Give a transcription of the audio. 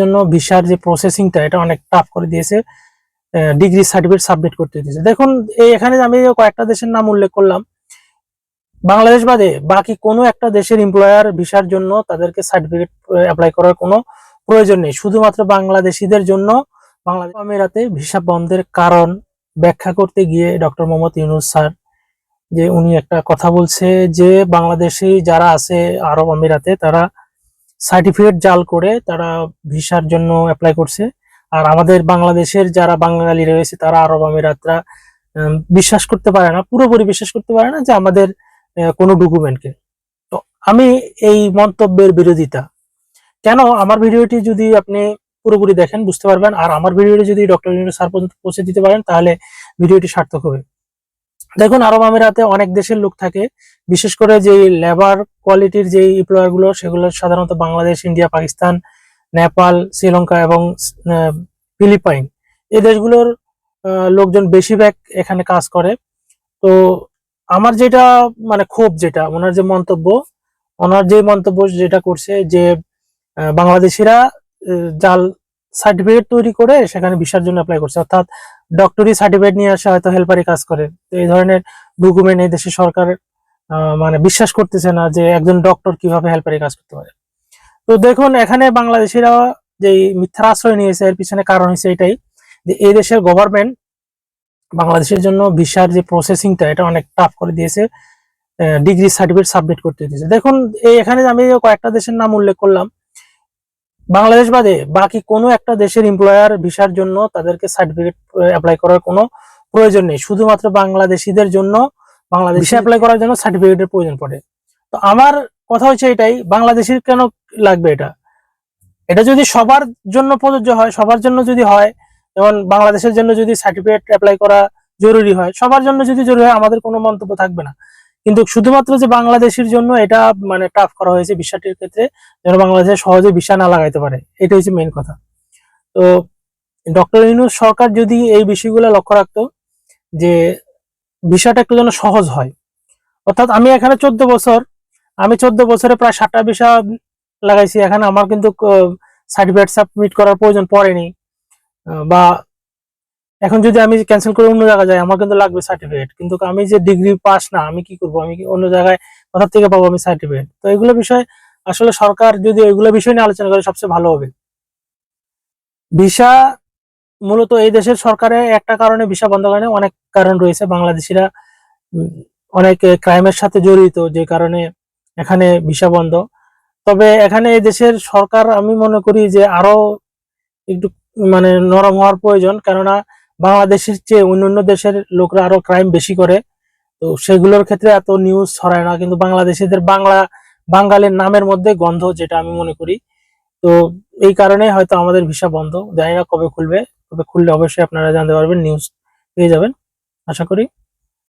জন্য ভিসার যে প্রসেসিংটা এটা অনেক টাফ করে দিয়েছে ডিগ্রি সার্টিফিকেট সাবমিট করতে দিয়েছে। দেখুন এখানে আমি কয়েকটা দেশের নাম উল্লেখ করলাম, বাংলাদেশ বাদে বাকি কোনো একটা দেশের এমপ্লয়ার ভিসার জন্য তাদেরকে সার্টিফিকেট অ্যাপ্লাই করার কোনো প্রয়োজন নেই। শুধুমাত্র বাংলাদেশিদের জন্য, বাংলাদেশ আমিরাতে ভিসা বন্ধের কারণ ব্যাখ্যা করতে গিয়ে ডক্টর মোহাম্মদ ইউনুস স্যার যে উনি একটা কথা বলছে যে, বাংলাদেশি যারা আছে আরব আমিরাতে, তারা সার্টিফিকেট জাল করে তারা ভিসার জন্য অ্যাপ্লাই করছে। আর আমাদের বাংলাদেশের যারা বাঙালি রয়েছে, তারা আরব আমিরাতরা বিশ্বাস করতে পারে না, পুরোপুরি বিশ্বাস করতে পারে না যে আমাদের কোনো ডকুমেন্টকে তো আমি এই মন্তব্যের বিরোধিতা। কেন? আমার ভিডিওটি যদি আপনি পুরোপুরি দেখেন, বুঝতে পারবেন। আর আমার ভিডিওটি যদি ডক্টর স্যার পর্যন্ত পৌঁছে দিতে পারেন, তাহলে ভিডিওটি সার্থক হবে। দেখুন, আরব আমিরাতে অনেক দেশের লোক থাকে। বিশেষ করে যে লেবার কোয়ালিটির যে এমপ্লয়ারগুলো, সেগুলো সাধারণত বাংলাদেশ, ইন্ডিয়া, পাকিস্তান, নেপাল, শ্রীলঙ্কা এবং ফিলিপাইন। এই দেশগুলোর লোকজন বেশিরভাগ এখানে কাজ করে। তো আমার যেটা মানে ক্ষোভ যেটা, ওনার যে মন্তব্য, ওনার যে মন্তব্য যেটা করছে যে বাংলাদেশিরা জাল সার্টিফিকেট তৈরি করে সেখানে ভিসার জন্য অ্যাপ্লাই করছে। অর্থাৎ ডক্টরি সার্টিফিকেট নিয়ে আসে, হয়তো হেল্পারি কাজ করে। তো এই ধরনের ডকুমেন্ট এই দেশে সরকার মানে বিশ্বাস করতেছে না যে একজন ডক্টর কীভাবে হেল্পারি কাজ করতে পারে। তো দেখুন, এখানে বাংলাদেশিরা যে মিথ্যার আশ্রয় নিয়েছে, এর পিছনে কারণ হচ্ছে এটাই যে এই দেশের গভর্নমেন্ট বাংলাদেশের জন্য ভিসার যে প্রসেসিংটা এটা অনেক টাফ করে দিয়েছে ডিগ্রি সার্টিফিকেট সাবমিট করতে দিয়েছে। দেখুন, এই এখানে আমি কয়েকটা দেশের নাম উল্লেখ করলাম বাংলাদেশ বাদে বাকি কোনো একটা দেশের এমপ্লয়ার ভিসার জন্য তাদেরকে সার্টিফিকেট অ্যাপ্লাই করার কোনো প্রয়োজন নেই। শুধুমাত্র বাংলাদেশিদের জন্য, বাংলাদেশে অ্যাপ্লাই করার জন্য সার্টিফিকেটের প্রয়োজন পড়ে। তো আমার কথা হচ্ছে এটাই, বাংলাদেশের কেন লাগবে এটা? এটা যদি সবার জন্য প্রযোজ্য হয়, সবার জন্য যদি হয়, যেমন বাংলাদেশের জন্য যদি সার্টিফিকেট অ্যাপ্লাই করা জরুরি হয়, সবার জন্য যদি জরুরি হয়, আমাদের কোনো মন্তব্য থাকবে না। কিন্তু শুধুমাত্র যে বাংলাদেশের জন্য এটা মানে টাফ করা হয়েছে ভিসাটির ক্ষেত্রে, যেন বাংলাদেশে সহজে ভিসা না লাগাইতে পারে এটা হচ্ছে মেন কথা। তো ডক্টর ইউনুস সরকার যদি এই বিষয়গুলো লক্ষ্য রাখতো, যে ভিসাটা একটু যেন সহজ হয়, অর্থাৎ আমি এখানে চোদ্দ বছর, আমি চোদ্দ বছরে প্রায় ষাটটা ভিসা লাগাইছি, এখানে আমার কিন্তু সার্টিফিকেট সাবমিট করার প্রয়োজন পড়েনি বা এখন যদি আমি ক্যান্সেল করে অন্য জায়গায় যাই আমার কিন্তু লাগবে সার্টিফিকেট কিন্তু আমি যে ডিগ্রি পাস না আমি কি করব? আমি অন্য জায়গায় কোথা থেকে পাবো আমি সার্টিফিকেট তো এগুলো বিষয় আসলে সরকার যদি এগুলো বিষয় নিয়ে আলোচনা করে সবচেয়ে ভালো হবে। ভিসা মূলত এই দেশের সরকারের একটা কারণে ভিসা বন্ধ করে না, অনেক কারণ রয়েছে। বাংলাদেশিরা অনেক ক্রাইমের সাথে জড়িত যে কারণে এখানে ভিসা বন্ধ। তবে এখানে এই দেশের সরকার আমি মনে করি যে আরও একটু মানে নরম হওয়ার প্রয়োজন। কেননা বাংলাদেশের চেয়ে অন্যান্য দেশের লোকরা আরও ক্রাইম বেশি করে। তো সেগুলোর ক্ষেত্রে এত নিউজ ছড়ায় না, কিন্তু বাংলাদেশিদের বাংলা, বাঙালির নামের মধ্যে গন্ধ যেটা আমি মনে করি। তো এই কারণে হয়তো আমাদের ভিসা বন্ধ। জানি না কবে খুলবে, তবে খুললে অবশ্যই আপনারা জানতে পারবেন নিউজ পেয়ে যাবেন। আশা করি